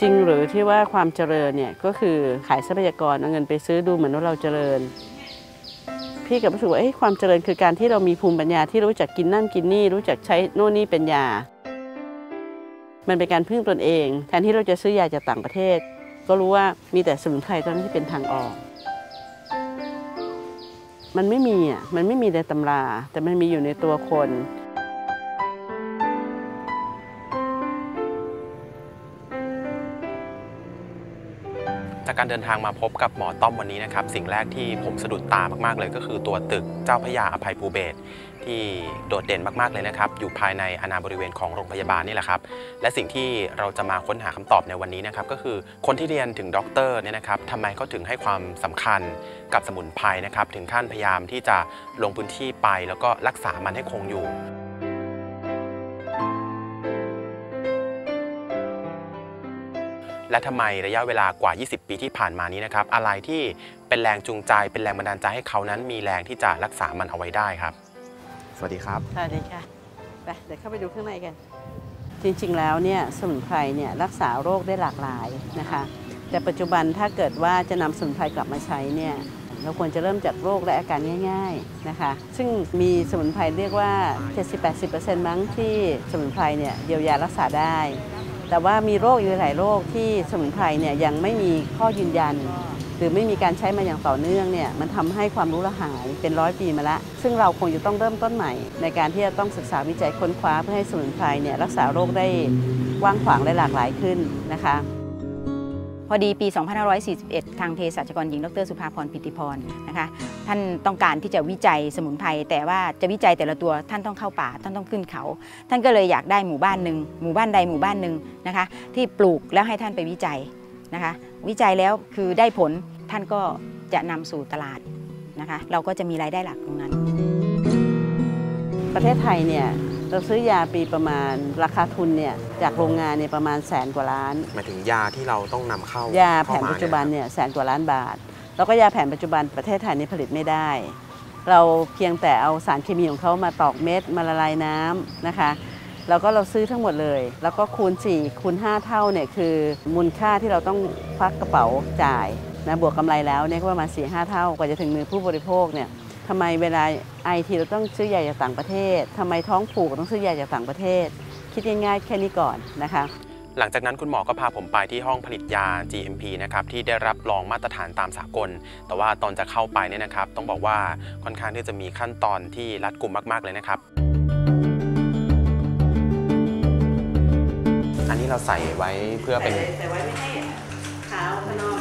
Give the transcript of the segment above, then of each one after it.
จริงหรือที่ว่าความเจริญเนี่ยก็คือขายทรัพยากรเอาเงินไปซื้อดูเหมือนว่าเราเจริญ พี่กับรู้สึกว่าเอ้ยความเจริญคือการที่เรามีภูมิปัญญาที่รู้จักกินนั่นกินนี่ รู้จักใช้โน่นนี่เป็นยา มันเป็นการพึ่งตนเอง แทนที่เราจะซื้อยาจากต่างประเทศ ก็รู้ว่ามีแต่สมุนไพรตอนนั้นที่เป็นทางออก มันไม่มีอะมันไม่มีในตำรา แต่มันมีอยู่ในตัวคน เดินทางมาพบกับหมอต้อมวันนี้นะครับ สิ่งแรกที่ผมสะดุดตามากๆเลยก็คือตัวตึกเจ้าพระยาอภัยภูเบศที่โดดเด่นมากๆเลยนะครับ อยู่ภายในอาณาบริเวณของโรงพยาบาลนี่แหละครับ และสิ่งที่เราจะมาค้นหาคำตอบในวันนี้นะครับ ก็คือคนที่เรียนถึงด็อกเตอร์เนี่ยนะครับทำไมเขาถึงให้ความสำคัญกับสมุนไพรนะครับ ถึงขั้นพยายามที่จะลงพื้นที่ไป แล้วก็รักษามันให้คงอยู่ และทำไมระยะเวลากว่า 20 ปีที่ผ่านมานี้นะครับ อะไรที่เป็นแรงจูงใจ เป็นแรงบันดาลใจให้เขานั้น มีแรงที่จะรักษามันเอาไว้ได้ครับ สวัสดีครับ สวัสดีค่ะ ไปเดี๋ยวเข้าไปดูข้างในกัน จริงๆแล้วเนี่ยสมุนไพรเนี่ยรักษาโรคได้หลากหลายนะคะ แต่ปัจจุบันถ้าเกิดว่าจะนำสมุนไพรกลับมาใช้เนี่ยเราควรจะเริ่มจากโรคและอาการง่าย ๆนะคะ ซึ่งมีสมุนไพรเรียกว่า 70-80%มั้งที่สมุนไพรเนี่ยเยียวยารักษาได้ แต่ว่ามีโรคอีกหลายโรคที่สมุนไพรเนี่ยยังไม่มีข้อยืนยัน หรือไม่มีการใช้มาอย่างต่อเนื่องเนี่ยมันทำให้ความรู้ละหายเป็นร้อยปีมาแล้วซึ่งเราคงจะต้องเริ่มต้นใหม่ ในการที่จะต้องศึกษาวิจัยค้นคว้าเพื่อให้สมุนไพรเนี่ยรักษาโรคได้กว้างขวางและหลากหลายขึ้นนะคะ พอดีปี 2541 ทางเภสัชกรหญิง ดรสุภาพรปิติพรนะคะ ท่านต้องการที่จะวิจัยสมุนไพรแต่ว่าจะวิจัยแต่ละตัวท่านต้องเข้าป่า ท่านต้องขึ้นเขา ท่านก็เลยอยากได้หมู่บ้านหนึ่งหมู่บ้านใดหมู่บ้านหนึ่งนะคะ ที่ปลูกแล้วให้ท่านไปวิจัยนะคะ วิจัยแล้วคือได้ผลท่านก็จะนำสู่ตลาดนะคะ เราก็จะมีรายได้หลักตรงนั้น ประเทศไทยเนี่ย เราซื้อยาปีประมาณราคาทุนเนี่ยจากโรงงานเนี่ยประมาณแสนกว่าล้าน หมายถึงยาที่เราต้องนำเข้ายาแผนปัจจุบันเนี่ยแสนกว่าล้านบาท แล้วก็ยาแผนปัจจุบันประเทศไทยนี่ผลิตไม่ได้ เราเพียงแต่เอาสารเคมีของเขามาตอกเม็ดมาละลายน้ำนะคะแล้วก็เราซื้อทั้งหมดเลย แล้วก็คูณ 4 คูณ 5 เท่าเนี่ยคือมูลค่าที่เราต้องควักกระเป๋าจ่ายนะบวกกำไรแล้วเนี่ยก็ประมาณ4 5 เท่ากว่าจะถึงมือผู้บริโภคเนี่ย ทำไมเวลาไอทีเราต้องซื้อยาจากต่างประเทศทำไมท้องผูกต้องซื้อยาจากต่างประเทศ คิดง่ายๆแค่นี้ก่อนนะคะหลังจากนั้นคุณหมอก็พาผมไปที่ห้องผลิตยา GMP นะครับที่ได้รับรองมาตรฐานตามสากล แต่ว่าตอนจะเข้าไปเนี่ยนะครับ ต้องบอกว่าค่อนข้างที่จะมีขั้นตอนที่รัดกุมมาก ๆ เลยนะครับ อันนี้เราใส่ไว้เพื่อเป็นแต่ไว้ไม่ให้เท้าข้างนอก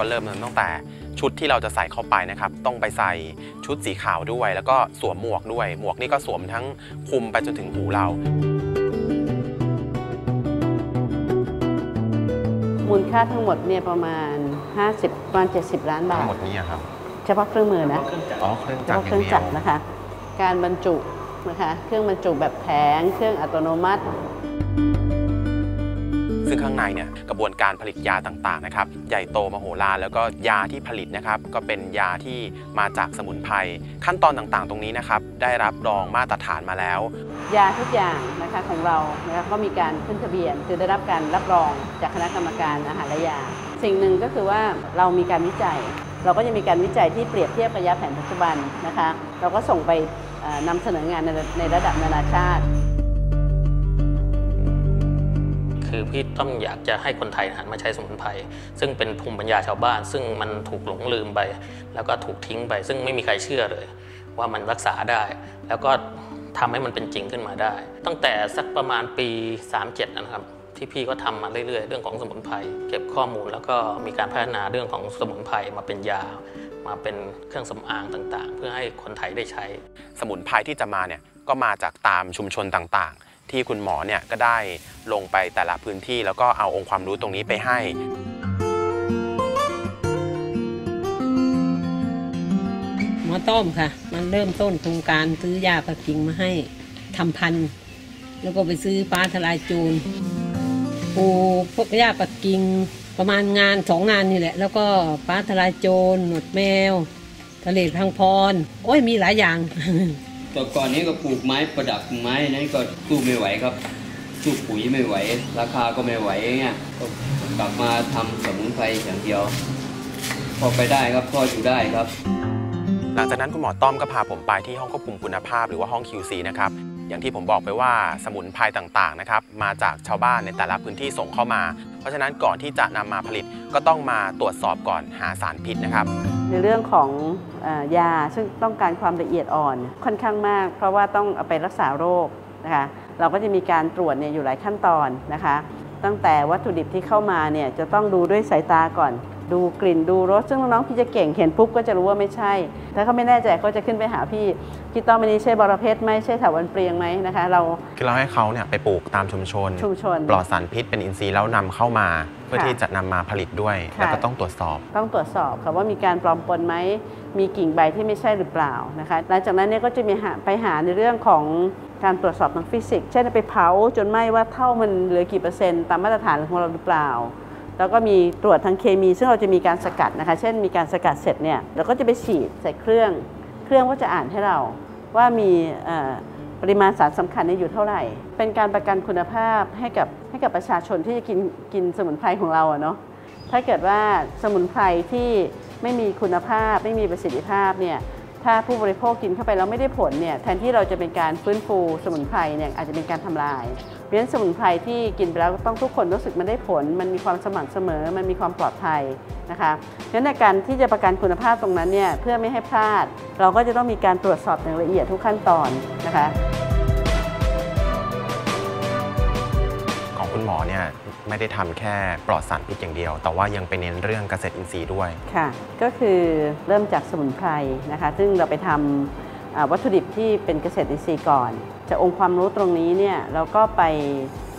ก็เริ่มตั้งแต่ชุดที่เราจะใส่เข้าไปนะครับ ต้องไปใส่ชุดสีขาวด้วย แล้วก็สวมหมวกด้วย หมวกนี่ก็สวมทั้งคลุมไปจนถึงหูเรา มูลค่าทั้งหมดเนี่ยประมาณ 50ประมาณ70 ล้านบาทั้ทงหมดนี้ครับเฉพาะเครื่องมือนะอ๋อเครื่องเฉจักรพาะเครื่องจักรนะคะ การบรรจุนะคะ เครื่องบรรจุแบบแผง เครื่องอัตโนมัติ ซึ่งข้างในเนี่ยกระบวนการผลิตยาต่างๆนะครับใหญ่โตมโหฬารแล้วก็ยาที่ผลิตนะครับก็เป็นยาที่มาจากสมุนไพรขั้นตอนต่างๆ ตรงนี้นะครับได้รับรองมาตรฐานมาแล้ว ยาทุกอย่างนะคะของเรานะคะก็มีการขึ้นทะเบียน คือได้รับการรับรองจากคณะกรรมการอาหารและยา สิ่งหนึ่งก็คือว่าเรามีการวิจัย เราก็จะมีการวิจัยที่เปรียบเทียบกับยาแผนปัจจุบันนะคะ เราก็ส่งไปนำเสนองานในระดับนานาชาติ คือพี่ต้องอยากจะให้คนไทยหันมาใช้สมุนไพรซึ่งเป็นภูมิปัญญาชาวบ้าน ซึ่งมันถูกหลงลืมไป แล้วก็ถูกทิ้งไป ซึ่งไม่มีใครเชื่อเลย ว่ามันรักษาได้ แล้วก็ทำให้มันเป็นจริงขึ้นมาได้ ตั้งแต่สักประมาณปี 37 นะครับ ที่พี่ก็ทำมาเรื่อยๆ เรื่องของสมุนไพรเก็บข้อมูลแล้วก็มีการพัฒนาเรื่องของสมุนไพรมาเป็นยา มาเป็นเครื่องสำอางต่างๆ เพื่อให้คนไทยได้ใช้ สมุนไพรที่จะมาเนี่ยก็มาจากตามชุมชนต่างๆ ที่คุณหมอเนี่ยก็ได้ลงไปแต่ละพื้นที่ แล้วก็เอาองค์ความรู้ตรงนี้ไปให้หมอต้อมค่ะ มันเริ่มต้นโครงการซื้อยาปะกิ่งมาให้ทำพันธุ์แล้วก็ไปซื้อฟ้าทลายโจรปลูกพวกยาปะกิ่งประมาณงานสองงานนี่แหละ แล้วก็ฟ้าทลายโจรหนวดแมว ทะเลพังพร โอ้ยมีหลายอย่าง แต่ก่อนนี้ก็ปลูกไม้ประดับไม้นั้นก็สู้ไม่ไหวครับสู้ปุ๋ยไม่ไหว ราคาก็ไม่ไหวเงี้ยก็กลับมาทำสมุนไพรอย่างเดียว พอไปได้ครับพออยู่ได้ครับ หลังจากนั้นคุณหมอต้อมก็พาผมไปที่ห้องควบคุมคุณภาพหรือว่าห้อง QC นะครับอย่างที่ผมบอกไปว่าสมุนไพรต่างๆนะครับมาจากชาวบ้านในแต่ละพื้นที่ส่งเข้ามา เพราะฉะนั้นก่อนที่จะนำมาผลิตก็ต้องมาตรวจสอบก่อนหาสารพิษนะครับ ในเรื่องของอยาซึ่งต้องการความละเอียดอ่อนค่อนข้างมาก เพราะว่าต้องเอาไปรักษาโรคนะคะเราก็จะมีการตรวจเนี่ยอยู่หลายขั้นตอนนะคะ ตั้งแต่วัตถุดิบที่เข้ามาเนี่ยจะต้องดูด้วยสายตาก่อน ดูกลิ่นดูรสซึ่งน้องๆพี่จะเก่งเห็นปุ๊บก็จะรู้ว่าไม่ใช่ ถ้าเขาไม่แน่ใจก็จะขึ้นไปหาพี่พี่ต้อมอันนี้ใช่บอระเพ็ดไหมใช่ถาวันเปรียงไหมนะคะ เราคือเราให้เขาเนี่ยไปปลูกตามชุมชน ชุมชน ปลอดสารพิษเป็นอินทรีย์แล้วนำเข้ามา เพื่อค่ะที่จะนำมาผลิตด้วยค่ะแล้วก็ต้องตรวจสอบ ต้องตรวจสอบค่ะว่ามีการปลอมปนไหมมีกิ่งใบที่ไม่ใช่หรือเปล่านะคะหลังจากนั้นเนี่ยก็จะมีหาไปหาในเรื่องของการตรวจสอบทางฟิสิกส์เช่นไปเผาจนไหม้ว่าเท่ามันเหลือกี่เปอร์เซ็นต์ตามมาตรฐานของเราหรือเปล่า แล้วก็มีตรวจทางเคมี ซึ่งเราจะมีการสกัดนะคะ เช่นมีการสกัดเสร็จเนี่ยเราก็จะไปฉีดใส่เครื่อง เครื่องก็จะอ่านให้เราว่ามีปริมาณสารสำคัญเนี่ยอยู่เท่าไหร่ เป็นการประกันคุณภาพให้กับให้กับประชาชนที่จะกินกินสมุนไพรของเราเนาะ ถ้าเกิดว่าสมุนไพรที่ไม่มีคุณภาพไม่มีประสิทธิภาพเนี่ย ถ้าผู้บริโภคกินเข้าไปแล้วไม่ได้ผลเนี่ยแทนที่เราจะเป็นการฟื้นฟูสมุนไพรเนี่ยอาจจะเป็นการทำลายเพราะฉะนั้นสมุนไพรที่กินไปแล้วต้องทุกคนรู้สึกมันได้ผล มันมีความสม่ำเสมอ มันมีความปลอดภัยนะคะเพราะฉะนั้นในการที่จะประกันคุณภาพตรงนั้นเนี่ยเพื่อไม่ให้พลาด เราก็จะต้องมีการตรวจสอบอย่างละเอียดทุกขั้นตอนนะคะ คุณหมอเนี่ยไม่ได้ทำแค่ปลอดสารพิษอย่างเดียว แต่ว่ายังไปเน้นเรื่องเกษตรอินทรีย์ด้วย ค่ะ ก็คือเริ่มจากสมุนไพรนะคะ ซึ่งเราไปทำอ่าวัตถุดิบที่เป็นเกษตรอินทรีย์ก่อน จากองค์ความรู้ตรงนี้เนี่ยเราก็ไป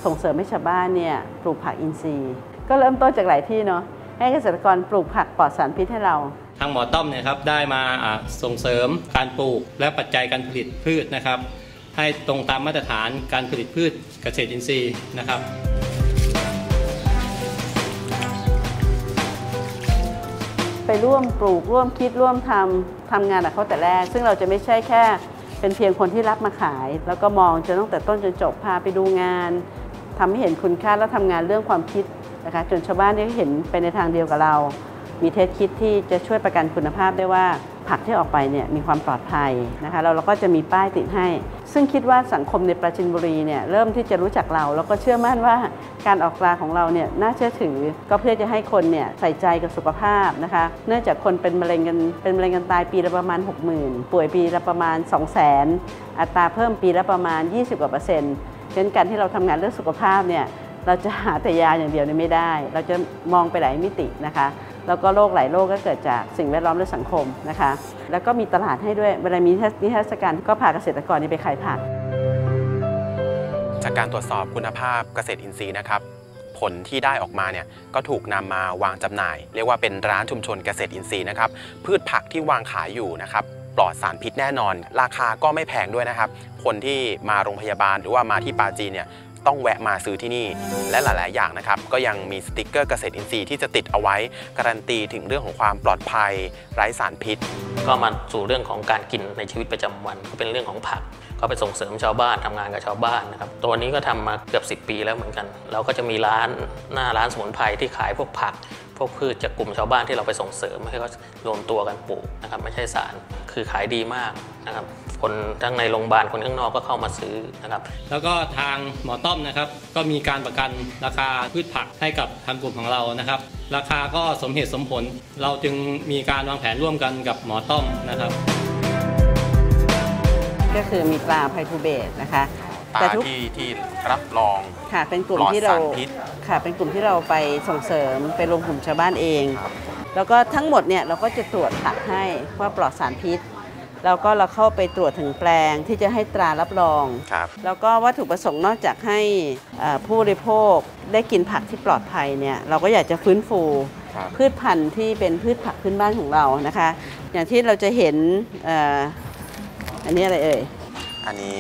ส่งเสริมให้ชาวบ้านเนี่ยปลูกผักอินทรีย์ ก็เริ่มต้นจากหลายที่เนาะให้เกษตรกรปลูกผักปลอดสารพิษให้เราทางหมอต้อมเนี่ยครับได้มาอ่าส่งเสริมการปลูกและปัจจัยการผลิตพืชนะครับ ให้ตรงตามมาตรฐานการผลิตพืชเกษตรอินทรีย์นะครับ ไปร่วมปลูกร่วมคิดร่วมทำทำงานกับเขาแต่แรก ซึ่งเราจะไม่ใช่แค่ เป็นเพียงคนที่รับมาขาย แล้วก็มองจนตั้งแต่ต้นจนจบพาไปดูงานทำให้เห็นคุณค่าแล้วทำงานเรื่องความคิดนะคะจนชาวบ้านได้เห็นไปในทางเดียวกับเรา มีเทสคิดที่จะช่วยประกันคุณภาพได้ว่าผักที่ออกไปเนี่ยมีความปลอดภัยนะคะแล้วเราก็จะมีป้ายติดให้ ซึ่งคิดว่าสังคมในปราจินบุรีเนี่ยเริ่มที่จะรู้จักเรา แล้วก็เชื่อมั่นว่าการออกตราของเราเนี่ยน่าเชื่อถือ ก็เพื่อจะให้คนเนี่ยใส่ใจกับสุขภาพนะคะ เนื่องจากคนเป็นมะเร็งกันเป็นมะเร็งกันตายปีละประมาณ 60,000 ป่วยปีละประมาณ 200,000 อัตราเพิ่มปีละประมาณ 20กว่าเปอร์เซ็นต์ฉะนั้นการที่เราทำงานเรื่องสุขภาพเนี่ยเราจะหาแต่ยาอย่างเดียวเนี่ยไม่ได้ เราจะมองไปหลายมิตินะคะ แล้วก็โรคหลายโรคก็เกิดจากสิ่งแวดล้อมและสังคมนะคะ แล้วก็มีตลาดให้ด้วยเวลามีนิทรรศการก็พาเกษตรกรนี่ไปขายผัก จากการตรวจสอบคุณภาพเกษตรอินทรีย์นะครับ ผลที่ได้ออกมาเนี่ยก็ถูกนำมาวางจำหน่าย เรียกว่าเป็นร้านชุมชนเกษตรอินทรีย์นะครับพืชผักที่วางขายอยู่นะครับปลอดสารพิษแน่นอน ราคาก็ไม่แพงด้วยนะครับ คนที่มาโรงพยาบาลหรือว่ามาที่ปาจีเนี่ย ต้องแวะมาซื้อที่นี่ และหลาย ๆ อย่างนะครับ ก็ยังมีสติกเกอร์เกษตรอินทรีย์ที่จะติดเอาไว้ การันตีถึงเรื่องของความปลอดภัยไร้สารพิษ ก็มาสู่เรื่องของการกินในชีวิตประจำวันก็เป็นเรื่องของผัก ก็ไปส่งเสริมชาวบ้านทำงานกับชาวบ้านนะครับตัวนี้ก็ทำมาเกือบ 10 ปีแล้วเหมือนกัน เราก็จะมีร้านหน้าร้านสมุนไพรที่ขายพวกผักพวกพืชจากกลุ่มชาวบ้านที่เราไปส่งเสริมให้เขารวมตัวกันปลูกนะครับไม่ใช่สารคือขายดีมากนะครับ คนทั้งในโรงพยาบาลคนข้างนอกก็เข้ามาซื้อนะครับแล้วก็ทางหมอต้อมนะครับ ก็มีการประกันราคาพืชผักให้กับทางกลุ่มของเรานะครับ ราคาก็สมเหตุสมผล เราจึงมีการวางแผนร่วมกันกับหมอต้อมนะครับ ก็คือมีตราไพทูเบตนะคะตาแต่ทุกที่ที่รับรองค่ะเป็นกลุ่มปลอดที่เราสารพิษค่ะ เป็นกลุ่มที่เราไปส่งเสริมไปลงกลุ่มชาวบ้านเองครับแล้วก็ทั้งหมดเนี่ยเราก็จะตรวจผักให้ว่าปลอดสารพิษ แล้วก็เราเข้าไปตรวจถึงแปลงที่จะให้ตรารับรอง ครับ แล้วก็วัตถุประสงค์นอกจากให้เอ่อผู้บริโภคได้กินผักที่ปลอดภัยเนี่ยเราก็อยากจะฟื้นฟูครับ พืชพันธุ์ที่เป็นพืชผักพื้นบ้านของเรานะคะ อย่างที่เราจะเห็นเอ่ออันนี้อะไรเอ่ย อันนี้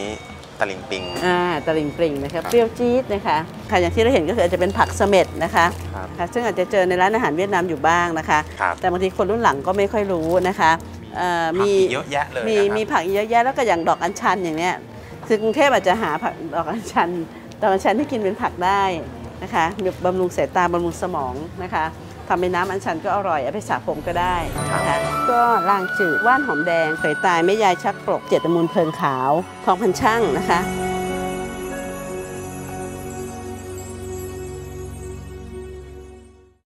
ตะลิงปิง อ่าตะลิงปริงนะคะครับเปรี้ยวจี๊ดนะคะค่ะอย่างที่เราเห็นก็คืออาจจะเป็นผักเสม็ดนะคะครับ ค่ะซึ่งอาจจะเจอในร้านอาหารเวียดนามอยู่บ้างนะคะ ครับ แต่บางทีคนรุ่นหลังก็ไม่ค่อยรู้นะคะเอ่อผัก มีอีกเยอะแยะเลยมีนะครับมีผักเยอะแยะแล้วก็อย่างดอกอัญชันอย่างเนี้ยคือกรุงเทพอาจจะหาผักดอกอัญชันดอกอัญชันที่กินเป็นผักได้นะคะมีบำรุงสายตาบำรุงสมองนะคะทำเป็นน้ำอัญชันก็อร่อยเอาไปสระผมก็ได้นะคะก็ลางจืดว่านหอมแดงเผยตายแม่ยายชักปลกเจตมูลเพลิงขาวทองพันช่างนะคะ